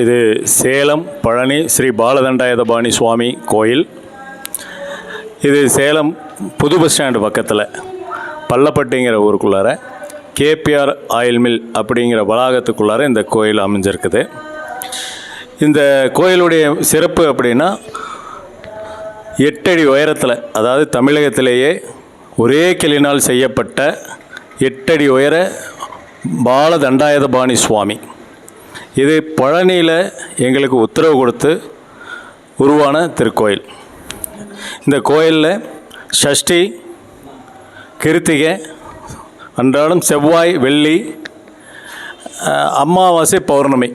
இது சேலம் பழனி ஸ்ரீ பாலதண்டாயுதபாணி சுவாமி கோயில். இது சேலம் புது பஸ் ஸ்டாண்டு பக்கத்தில் பள்ளப்பட்டிங்கிற ஊருக்குள்ளார கேபிஆர் ஆயில் மில் அப்படிங்கிற வளாகத்துக்குள்ளார இந்த கோயில் அமைஞ்சிருக்குது. இந்த கோயிலுடைய சிறப்பு அப்படின்னா எட்டடி உயரத்தில் அதாவது தமிழகத்திலேயே ஒரே கிளினால் செய்யப்பட்ட எட்டடி உயர பாலதண்டாயுதபாணி சுவாமி இது பழனியில் எங்களுக்கு உத்தரவு கொடுத்து உருவான திருக்கோயில். இந்த கோயிலில் ஷஷ்டி கிருத்திகை அன்றாடம் செவ்வாய் வெள்ளி அமாவாசை பௌர்ணமி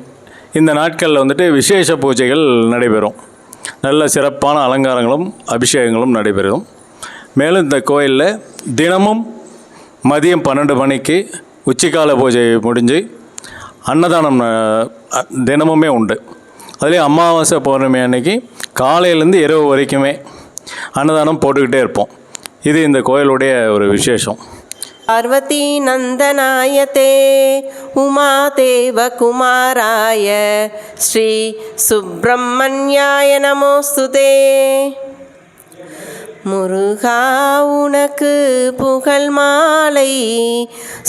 இந்த நாட்களில் வந்துட்டு விசேஷ பூஜைகள் நடைபெறும். நல்ல சிறப்பான அலங்காரங்களும் அபிஷேகங்களும் நடைபெறும். மேலும் இந்த கோயிலில் தினமும் மதியம் பன்னெண்டு மணிக்கு உச்சிக்கால பூஜை முடிஞ்சு அன்னதானம் தினமுமே உண்டு. அதுலேயும் அமாவாசை பௌர்ணமி அன்னைக்கு காலையிலேருந்து இரவு வரைக்குமே அன்னதானம் போட்டுக்கிட்டே இருப்போம். இது இந்த கோயிலுடைய ஒரு விசேஷம். பார்வதி நந்தனாயத்தே உமா தேவ குமாராய ஸ்ரீ சுப்பிரமணியாய நமோஸ்துதே. முருகா உனக்கு புகழ் மாலை.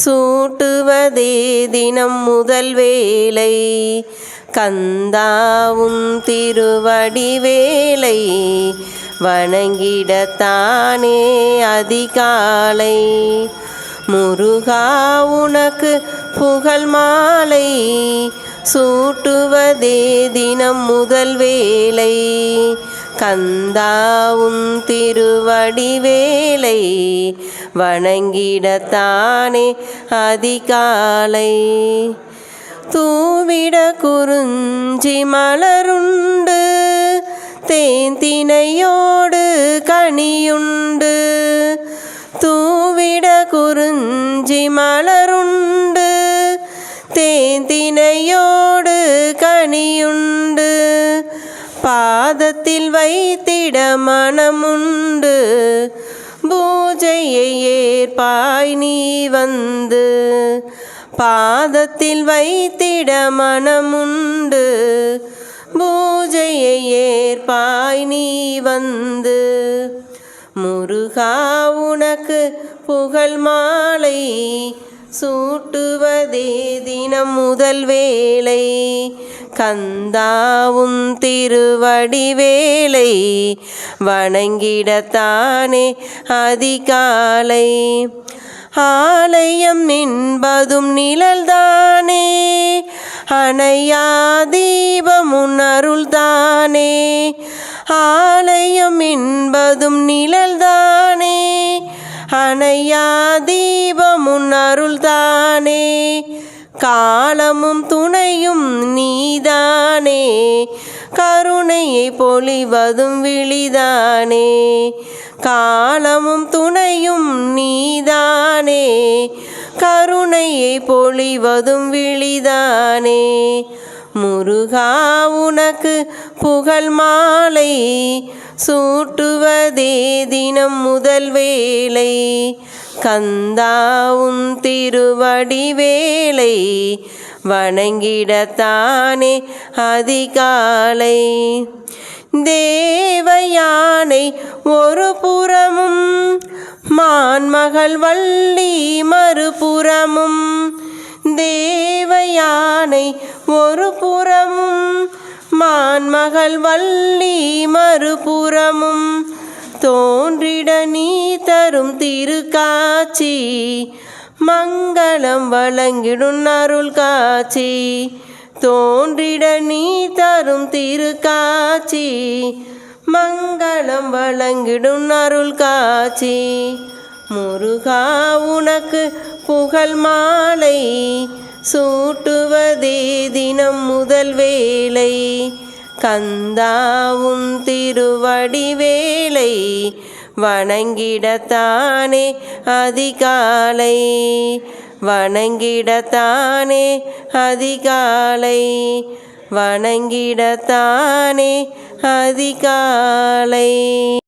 சூட்டுவதே தினம் முதல் வேலை கந்தாவும் திருவடி வேலை வணங்கிடத்தானே அதிகாலை. முருகா உனக்கு புகழ் மாலை. சூட்டுவதே தினம் முதல் வேலை கந்தாவும் திருவடிவேலை வணங்கிடத்தானே அதிகாலை. தூவிட குறிஞ்சி மலருண்டு தேந்தினையோடு கனியுண்டு. தூவிட குறிஞ்சி மலருண்டு தேந்தினையோடு கையுண்டு பாதத்தில் வைத்திட மனமுண்டு. பூஜையை ஏற்பாய் நீ வந்து. பாதத்தில் வைத்திட மனமுண்டு. பூஜையை ஏற்பாய் நீ வந்து. முருகா உனக்கு புகழ் மாலை. சூட்டுவதே தினம் முதல் வேலை கந்தாவும் திருவடி வேலை வணங்கிடத்தானே அதிகாலை. ஆலயம் என்பதும் நிழல்தானே அணையா தீபமுன் அருள்தானே. ஆலயம் என்பதும் நிழல்தானே அணையா தீபமுன் அருள்தானே. காலமும் துணையும் நீதானே. கருணையை பொழிவதும் விழிதானே. காலமும் துணையும் நீதானே. கருணையை பொழிவதும் விழிதானே. முருகா உனக்கு புகழ் மாலை. சூட்டுவதே தினம் முதல் வேலை கந்தாவும் திருவடி வேலை வணங்கிடத்தானே அதிகாலை. தேவயானை ஒரு புறமும் மான்மகள் வள்ளி மறுபுறமும். தேவயானை ஒரு புறமும் மான்மகள் வள்ளி மறுபுறமும் தோன்றிட நீ தரும் திருக்காட்சி மங்களம் வழங்கிடும் அருள் காட்சி. தோன்றிட நீ தரும் திருக்காட்சி மங்களம் வழங்கிடும் அருள் காட்சி. முருகா உனக்கு புகழ் மாலை. சூட்டுவதே தினம் முதல் வேலை கந்தாவும் திருவடி வேலை வணங்கிடத்தானே அதிகாலை. வணங்கிடத்தானே அதிகாலை. வணங்கிடத்தானே அதிகாலை.